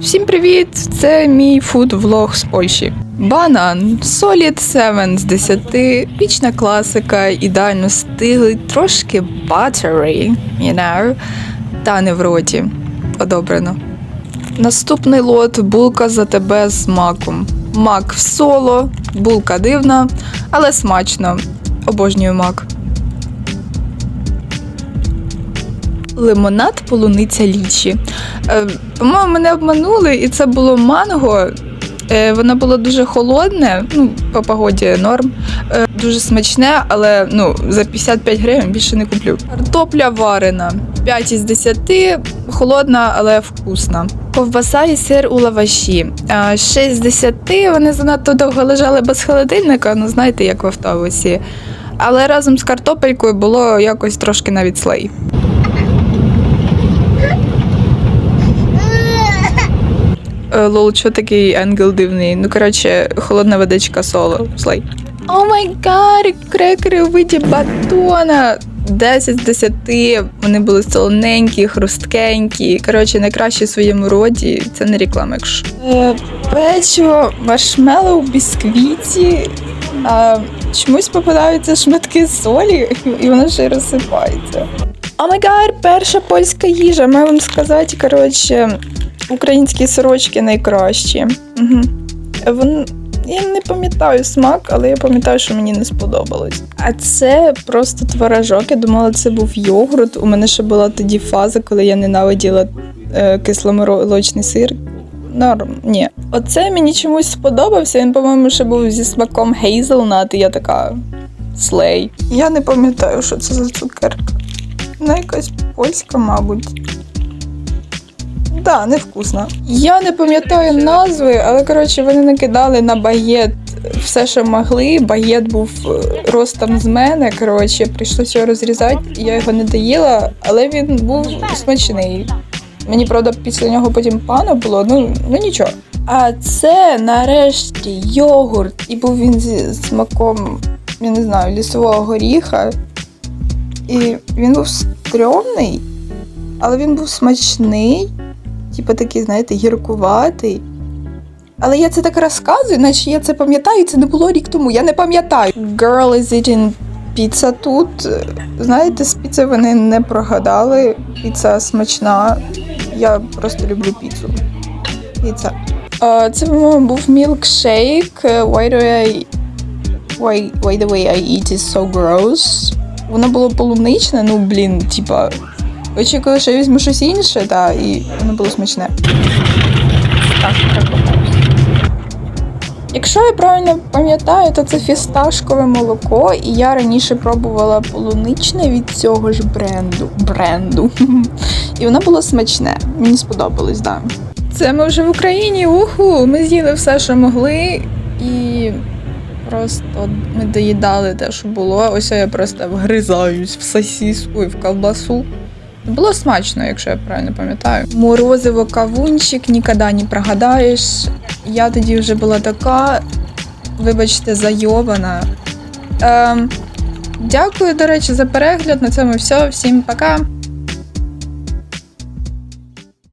Всім привіт! Це мій фуд-влог з Польщі. Банан Solid 7 з 10, пічна класика, ідеально стилий, трошки buttery, you know, та не в роті. Одобрено. Наступний лот булка за тебе з маком. Мак в соло, булка дивна, але смачно. Обожнюю мак. Лимонад полуниця лічі. Е, По-моєму, мене обманули, і це було манго. Е, Воно було дуже холодне, ну, по погоді норм. Е, Дуже смачне, але ну, за 55 гривень більше не куплю. Картопля варена. 5 із 10, холодна, але вкусна. Ковбаса і сир у лаваші. Е, 6 з 10, вони занадто довго лежали без холодильника, ну знаєте, як в автобусі. Але разом з картопелькою було якось трошки навіть слей. Лол, що такий ангел дивний? Ну, коротше, холодна водичка соло. Слей. О май гад, крекери у виді батона. 10 з 10. Вони були солоненькі, хрусткенькі. Коротше, найкращі в своєму роді. Це не реклама, якщо. Е, печиво, маршмеллоу, бісквіті. А, чомусь попадаються шматки солі, і воно ще й розсипається. О май гад, перша польська їжа. Маю вам сказати, коротше, українські сорочки найкращі. Угу. Вон... Я не пам'ятаю смак, але я пам'ятаю, що мені не сподобалось. А це просто творожок. Я думала, це був йогурт. У мене ще була тоді фаза, коли я ненавиділа е, кисломолочний сир. Норм, ні. Оце мені чомусь сподобався. Він, по-моєму, ще був зі смаком гейзелнат, і я така слей. Я не пам'ятаю, що це за цукерка. Вона якась польська, мабуть. Да, невкусно. Я не пам'ятаю назви, але коротше вони накидали на багет все, що могли. Багет був е, ростом з мене. Коротше, прийшлося його розрізати. Я його не доїла, але він був смачний. Мені, правда, після нього потім пано було, ну, ну нічого. А це нарешті йогурт. І був він зі смаком, я не знаю, лісового горіха. І він був стрьомний, але він був смачний. Типу такий, знаєте, гіркуватий. Але я це так розказую, наче я це пам'ятаю, це не було рік тому. Я не пам'ятаю. Girl is eating pizza тут. Знаєте, з піци вони не прогадали. Піца смачна. Я просто люблю піцу. Піца. Це, по-моєму, був мілкшейк. Why do I... Why, why the way I eat is so gross. Воно було полуничне, ну блін, типа. Очікую, що я візьму щось інше, та, і воно було смачне. Якщо я правильно пам'ятаю, то це фісташкове молоко, і я раніше пробувала полуничне від цього ж бренду. бренду. І воно було смачне. Мені сподобалось, так. Да. Це ми вже в Україні. Уху! Ми з'їли все, що могли, і просто ми доїдали те, що було. Ось я просто вгризаюсь в сосіску і в колбасу. Було смачно, якщо я правильно пам'ятаю. Морозиво кавунчик, ніколи не прогадаєш. Я тоді вже була така, вибачте, зайована. Ем, дякую, до речі, за перегляд. На цьому все. Всім пока.